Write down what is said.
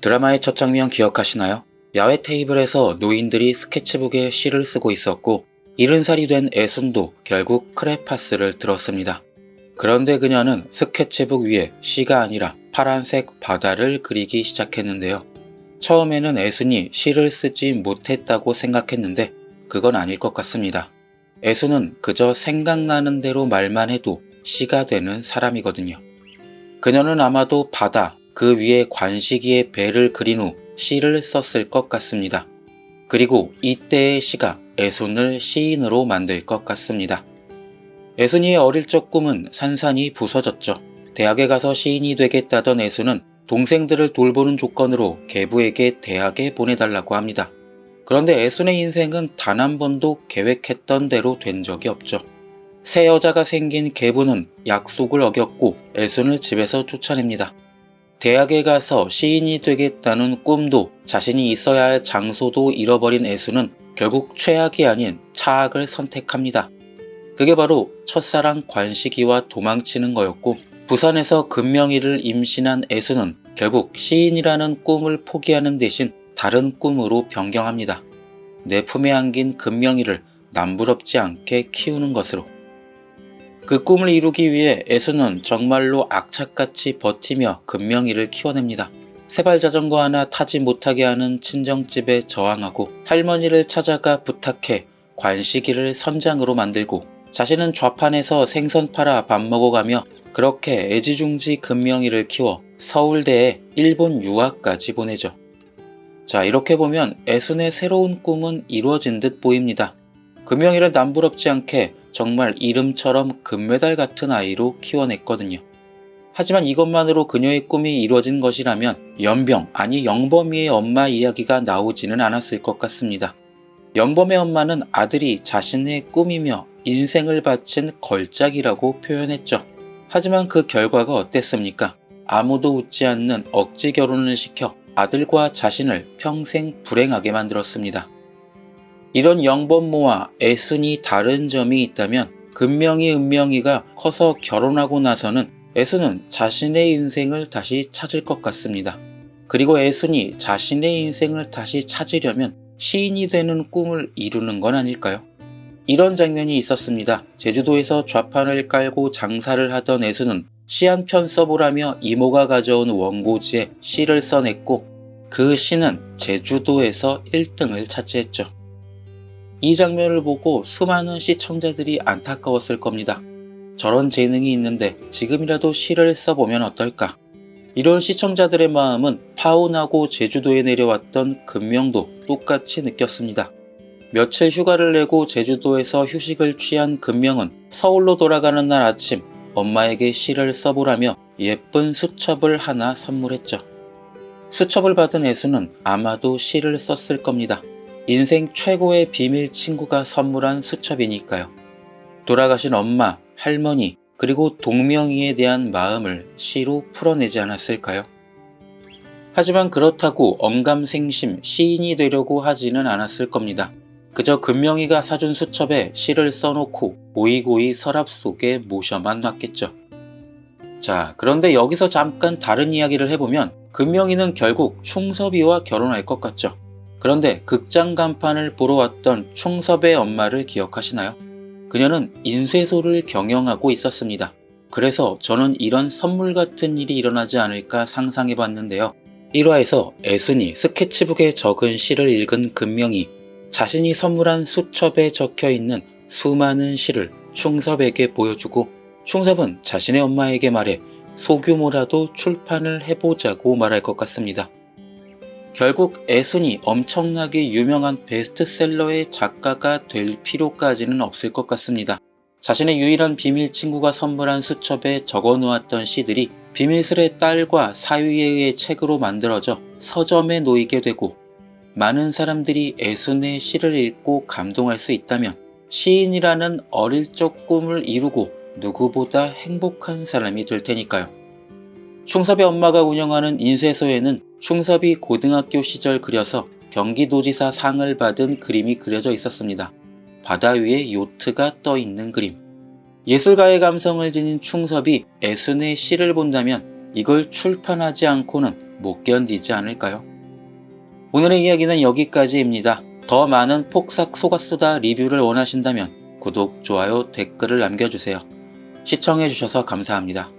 드라마의 첫 장면 기억하시나요? 야외 테이블에서 노인들이 스케치북에 시를 쓰고 있었고 이른 살이 된 애순도 결국 크레파스를 들었습니다. 그런데 그녀는 스케치북 위에 시가 아니라 파란색 바다를 그리기 시작했는데요. 처음에는 애순이 시를 쓰지 못했다고 생각했는데 그건 아닐 것 같습니다. 애순은 그저 생각나는 대로 말만 해도 시가 되는 사람이거든요. 그녀는 아마도 바다, 그 위에 관식이의 배를 그린 후 시를 썼을 것 같습니다. 그리고 이때의 시가 애순을 시인으로 만들 것 같습니다. 애순이의 어릴 적 꿈은 산산이 부서졌죠. 대학에 가서 시인이 되겠다던 애순은 동생들을 돌보는 조건으로 계부에게 대학에 보내달라고 합니다. 그런데 애순의 인생은 단 한 번도 계획했던 대로 된 적이 없죠. 새 여자가 생긴 계부는 약속을 어겼고 애순을 집에서 쫓아냅니다. 대학에 가서 시인이 되겠다는 꿈도 자신이 있어야 할 장소도 잃어버린 애수는 결국 최악이 아닌 차악을 선택합니다. 그게 바로 첫사랑 관식이와 도망치는 거였고 부산에서 금명이를 임신한 애수는 결국 시인이라는 꿈을 포기하는 대신 다른 꿈으로 변경합니다. 내 품에 안긴 금명이를 남부럽지 않게 키우는 것으로. 그 꿈을 이루기 위해 애수는 정말로 악착같이 버티며 금명이를 키워냅니다. 세발 자전거 하나 타지 못하게 하는 친정집에 저항하고 할머니를 찾아가 부탁해 관식이를 선장으로 만들고 자신은 좌판에서 생선 팔아 밥 먹어가며 그렇게 애지중지 금명이를 키워 서울대에 일본 유학까지 보내죠. 자, 이렇게 보면 애순의 새로운 꿈은 이루어진 듯 보입니다. 금명이를 남부럽지 않게 정말 이름처럼 금메달 같은 아이로 키워냈거든요. 하지만 이것만으로 그녀의 꿈이 이루어진 것이라면 연병, 아니 영범이의 엄마 이야기가 나오지는 않았을 것 같습니다. 연범의 엄마는 아들이 자신의 꿈이며 인생을 바친 걸작이라고 표현했죠. 하지만 그 결과가 어땠습니까? 아무도 웃지 않는 억지 결혼을 시켜 아들과 자신을 평생 불행하게 만들었습니다. 이런 영범모와 애순이 다른 점이 있다면 금명이 은명이가 커서 결혼하고 나서는 애순은 자신의 인생을 다시 찾을 것 같습니다. 그리고 애순이 자신의 인생을 다시 찾으려면 시인이 되는 꿈을 이루는 건 아닐까요? 이런 장면이 있었습니다. 제주도에서 좌판을 깔고 장사를 하던 애순은 시 한 편 써보라며 이모가 가져온 원고지에 시를 써냈고 그 시는 제주도에서 1등을 차지했죠. 이 장면을 보고 수많은 시청자들이 안타까웠을 겁니다. 저런 재능이 있는데 지금이라도 시를 써보면 어떨까? 이런 시청자들의 마음은 파혼하고 제주도에 내려왔던 금명도 똑같이 느꼈습니다. 며칠 휴가를 내고 제주도에서 휴식을 취한 금명은 서울로 돌아가는 날 아침 엄마에게 시를 써보라며 예쁜 수첩을 하나 선물했죠. 수첩을 받은 애수는 아마도 시를 썼을 겁니다. 인생 최고의 비밀 친구가 선물한 수첩이니까요. 돌아가신 엄마, 할머니, 그리고 동명이에 대한 마음을 시로 풀어내지 않았을까요? 하지만 그렇다고 언감생심 시인이 되려고 하지는 않았을 겁니다. 그저 금명이가 사준 수첩에 시를 써놓고 고이고이 서랍 속에 모셔만 놨겠죠. 자, 그런데 여기서 잠깐 다른 이야기를 해보면 금명이는 결국 충섭이와 결혼할 것 같죠. 그런데 극장 간판을 보러 왔던 충섭의 엄마를 기억하시나요? 그녀는 인쇄소를 경영하고 있었습니다. 그래서 저는 이런 선물 같은 일이 일어나지 않을까 상상해 봤는데요. 1화에서 애순이 스케치북에 적은 시를 읽은 금명이 자신이 선물한 수첩에 적혀 있는 수많은 시를 충섭에게 보여주고 충섭은 자신의 엄마에게 말해 소규모라도 출판을 해보자고 말할 것 같습니다. 결국 애순이 엄청나게 유명한 베스트셀러의 작가가 될 필요까지는 없을 것 같습니다. 자신의 유일한 비밀 친구가 선물한 수첩에 적어 놓았던 시들이 비밀스레 딸과 사위에 의해 책으로 만들어져 서점에 놓이게 되고 많은 사람들이 애순의 시를 읽고 감동할 수 있다면 시인이라는 어릴 적 꿈을 이루고 누구보다 행복한 사람이 될 테니까요. 충섭의 엄마가 운영하는 인쇄소에는 충섭이 고등학교 시절 그려서 경기도지사 상을 받은 그림이 그려져 있었습니다. 바다 위에 요트가 떠 있는 그림. 예술가의 감성을 지닌 충섭이 애순의 시를 본다면 이걸 출판하지 않고는 못 견디지 않을까요? 오늘의 이야기는 여기까지입니다. 더 많은 폭삭 속았수다 리뷰를 원하신다면 구독, 좋아요, 댓글을 남겨주세요. 시청해주셔서 감사합니다.